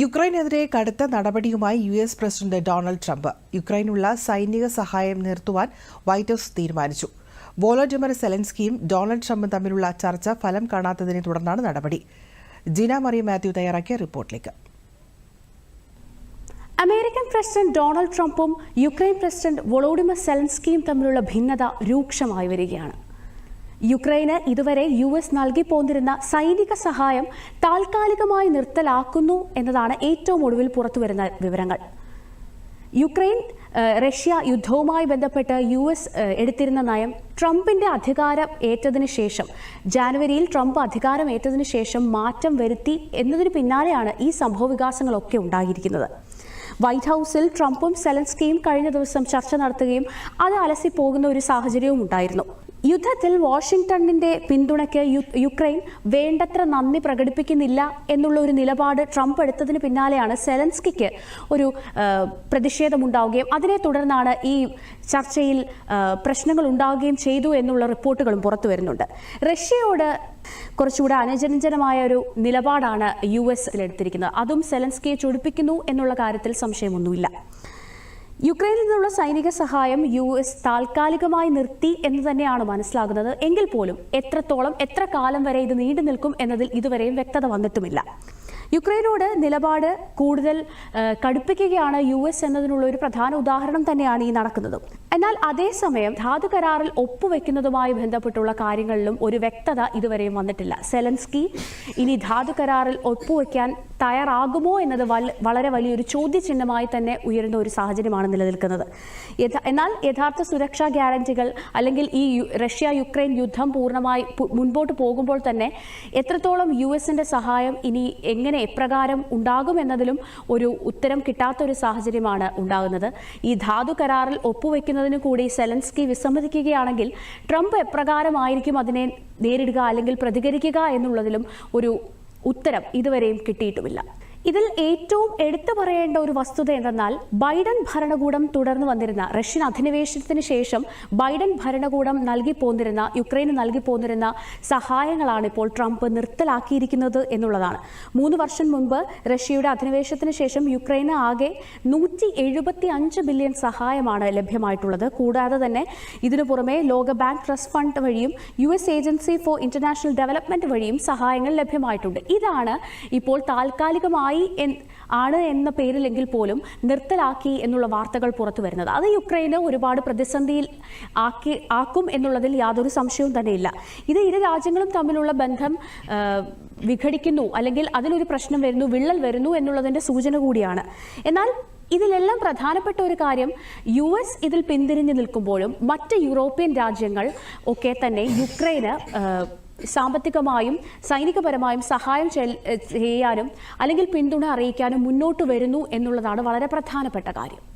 യുക്രൈനെതിരെ കടുത്ത നടപടിയുമായി U S president Donald Trump യുക്രൈനുള്ള സൈനിക സഹായം നിർത്തുവാൻ വൈറ്റ് ഹൌസ് തീരുമാനിച്ചു. വോളോഡിമർ സെലൻസ്കിയും ഡൊണാൾഡ് ട്രംപും തമ്മിലുള്ള ചർച്ച ഫലം കാണാത്തതിനെ തുടർന്നാണ് നടപടി. ജീന മറിയ മാത്യു തയ്യാറാക്കിയ റിപ്പോർട്ടിലേക്ക്. അമേരിക്കൻ പ്രസിഡന്റ് ഡൊണാൾഡ് ട്രംപും യുക്രൈൻ പ്രസിഡന്റ് വൊളോഡിമർ സെലൻസ്കിയും തമ്മിലുള്ള ഭിന്നത രൂക്ഷമായി വരികയാണ്. യുക്രൈന് ഇതുവരെ യു എസ് നൽകി പോന്നിരുന്ന സൈനിക സഹായം താൽക്കാലികമായി നിർത്തലാക്കുന്നു എന്നതാണ് ഏറ്റവും ഒടുവിൽ പുറത്തുവരുന്ന വിവരങ്ങൾ. യുക്രൈൻ റഷ്യ യുദ്ധവുമായി ബന്ധപ്പെട്ട് യു എസ് എടുത്തിരുന്ന നയം ട്രംപിന്റെ അധികാരം ഏറ്റതിനു ശേഷം ജാനുവരിയിൽ ട്രംപ് അധികാരം ഏറ്റതിനു ശേഷം മാറ്റം വരുത്തി എന്നതിന് പിന്നാലെയാണ് ഈ സംഭവ വികാസങ്ങളൊക്കെ ഉണ്ടായിരിക്കുന്നത്. വൈറ്റ് ഹൗസിൽ ട്രംപും സെലൻസ്കിയും കഴിഞ്ഞ ദിവസം ചർച്ച നടത്തുകയും അത് അലസിപ്പോകുന്ന ഒരു സാഹചര്യവും ഉണ്ടായിരുന്നു. യുദ്ധത്തിൽ വാഷിംഗ്ടണിന്റെ പിന്തുണയ്ക്ക് യുക്രൈൻ വേണ്ടത്ര നന്ദി പ്രകടിപ്പിക്കുന്നില്ല എന്നുള്ള ഒരു നിലപാട് ട്രംപ് എടുത്തതിന് പിന്നാലെയാണ് സെലൻസ്കിക്ക് ഒരു പ്രതിഷേധമുണ്ടാവുകയും അതിനെ തുടർന്നാണ് ഈ ചർച്ചയിൽ പ്രശ്നങ്ങൾ ഉണ്ടാവുകയും ചെയ്തു എന്നുള്ള റിപ്പോർട്ടുകളും പുറത്തു വരുന്നുണ്ട്. റഷ്യയോട് കുറച്ചുകൂടെ അനുജനജനമായ ഒരു നിലപാടാണ് യു എസ് എടുത്തിരിക്കുന്നത്. അതും സെലൻസ്കിയെ ചൊടിപ്പിക്കുന്നു എന്നുള്ള കാര്യത്തിൽ സംശയമൊന്നുമില്ല. യുക്രൈനിൽ നിന്നുള്ള സൈനിക സഹായം യു എസ് താൽക്കാലികമായി നിർത്തി എന്ന് തന്നെയാണ് മനസ്സിലാകുന്നത്. എങ്കിൽ പോലും എത്രത്തോളം എത്ര കാലം വരെ ഇത് നീണ്ടു നിൽക്കും എന്നതിൽ ഇതുവരെയും വ്യക്തത വന്നിട്ടുമില്ല. യുക്രൈനോട് നിലപാട് കൂടുതൽ കടുപ്പിക്കുകയാണ് യു എസ് എന്നതിനുള്ള ഒരു പ്രധാന ഉദാഹരണം തന്നെയാണ് ഈ നടക്കുന്നത്. എന്നാൽ അതേസമയം ധാതു കരാറിൽ ഒപ്പുവെക്കുന്നതുമായി ബന്ധപ്പെട്ടുള്ള കാര്യങ്ങളിലും ഒരു വ്യക്തത ഇതുവരെയും വന്നിട്ടില്ല. സെലൻസ്കി ഇനി ധാതു കരാറിൽ ഒപ്പുവെക്കാൻ തയ്യാറാകുമോ എന്നത് വളരെ വലിയൊരു ചോദ്യചിഹ്നമായി തന്നെ ഉയരുന്ന ഒരു സാഹചര്യമാണ് നിലനിൽക്കുന്നത്. എന്നാൽ യഥാർത്ഥ സുരക്ഷാ ഗ്യാരണ്ടികൾ അല്ലെങ്കിൽ ഈ റഷ്യ യുക്രൈൻ യുദ്ധം പൂർണമായി മുൻപോട്ട് പോകുമ്പോൾ തന്നെ എത്രത്തോളം യു എസിന്റെ സഹായം ഇനി എങ്ങനെ എപ്രകാരം ഉണ്ടാകും എന്നതിലും ഒരു ഉത്തരം കിട്ടാത്ത ഒരു സാഹചര്യമാണ് ഉണ്ടാകുന്നത്. ഈ ധാതു കരാറിൽ ഒപ്പുവെക്കുന്നതിന് കൂടി സെലൻസ്കി വിസമ്മതിക്കുകയാണെങ്കിൽ ട്രംപ് എപ്രകാരമായിരിക്കും അതിനെ നേരിടുക അല്ലെങ്കിൽ പ്രതികരിക്കുക എന്നുള്ളതിലും ഒരു ഉത്തരം ഇതുവരെയും കിട്ടിയിട്ടുമില്ല. ഇതിൽ ഏറ്റവും എടുത്തു പറയേണ്ട ഒരു വസ്തുത എന്തെന്നാൽ ബൈഡൻ ഭരണകൂടം തുടർന്ന് വന്നിരുന്ന റഷ്യൻ അധിനിവേശത്തിന് ശേഷം ബൈഡൻ ഭരണകൂടം നൽകി പോന്നിരുന്ന യുക്രൈന് നൽകി പോന്നിരുന്ന സഹായങ്ങളാണ് ഇപ്പോൾ ട്രംപ് നിർത്തലാക്കിയിരിക്കുന്നത് എന്നുള്ളതാണ്. മൂന്ന് വർഷം മുൻപ് റഷ്യയുടെ അധിനിവേശത്തിന് ശേഷം യുക്രൈന് ആകെ നൂറ്റി എഴുപത്തി അഞ്ച് ബില്യൺ സഹായമാണ് ലഭ്യമായിട്ടുള്ളത്. കൂടാതെ തന്നെ ഇതിനു പുറമെ ലോക ബാങ്ക് ട്രസ്റ്റ് ഫണ്ട് വഴിയും U S agency for international development വഴിയും സഹായങ്ങൾ ലഭ്യമായിട്ടുണ്ട്. ഇതാണ് ഇപ്പോൾ താൽക്കാലികമായി എൻ- ആണ് എന്ന പേരിലെങ്കിൽ പോലും നിർത്തലാക്കി എന്നുള്ള വാർത്തകൾ പുറത്തു വരുന്നത്. അത് യുക്രൈന് ഒരുപാട് പ്രതിസന്ധിയിൽ ആക്കി ആക്കും എന്നുള്ളതിൽ യാതൊരു സംശയവും തന്നെയില്ല. ഇത് ഇരു രാജ്യങ്ങളും തമ്മിലുള്ള ബന്ധം വിഘടിക്കുന്നു അല്ലെങ്കിൽ അതിലൊരു പ്രശ്നം വരുന്നു വിള്ളൽ വരുന്നു എന്നുള്ളതിന്റെ സൂചന കൂടിയാണ്. എന്നാൽ ഇതിലെല്ലാം പ്രധാനപ്പെട്ട ഒരു കാര്യം യു എസ് ഇതിൽ പിന്തിരിഞ്ഞു നിൽക്കുമ്പോഴും മറ്റ് യൂറോപ്യൻ രാജ്യങ്ങൾ ഒക്കെ തന്നെ യുക്രൈന് സാമ്പത്തികമായും സൈനികപരമായും സഹായം ചെയ്യാനും അല്ലെങ്കിൽ പിന്തുണ അറിയിക്കാനും മുന്നോട്ട് വരുന്നു എന്നുള്ളതാണ് വളരെ പ്രധാനപ്പെട്ട കാര്യം.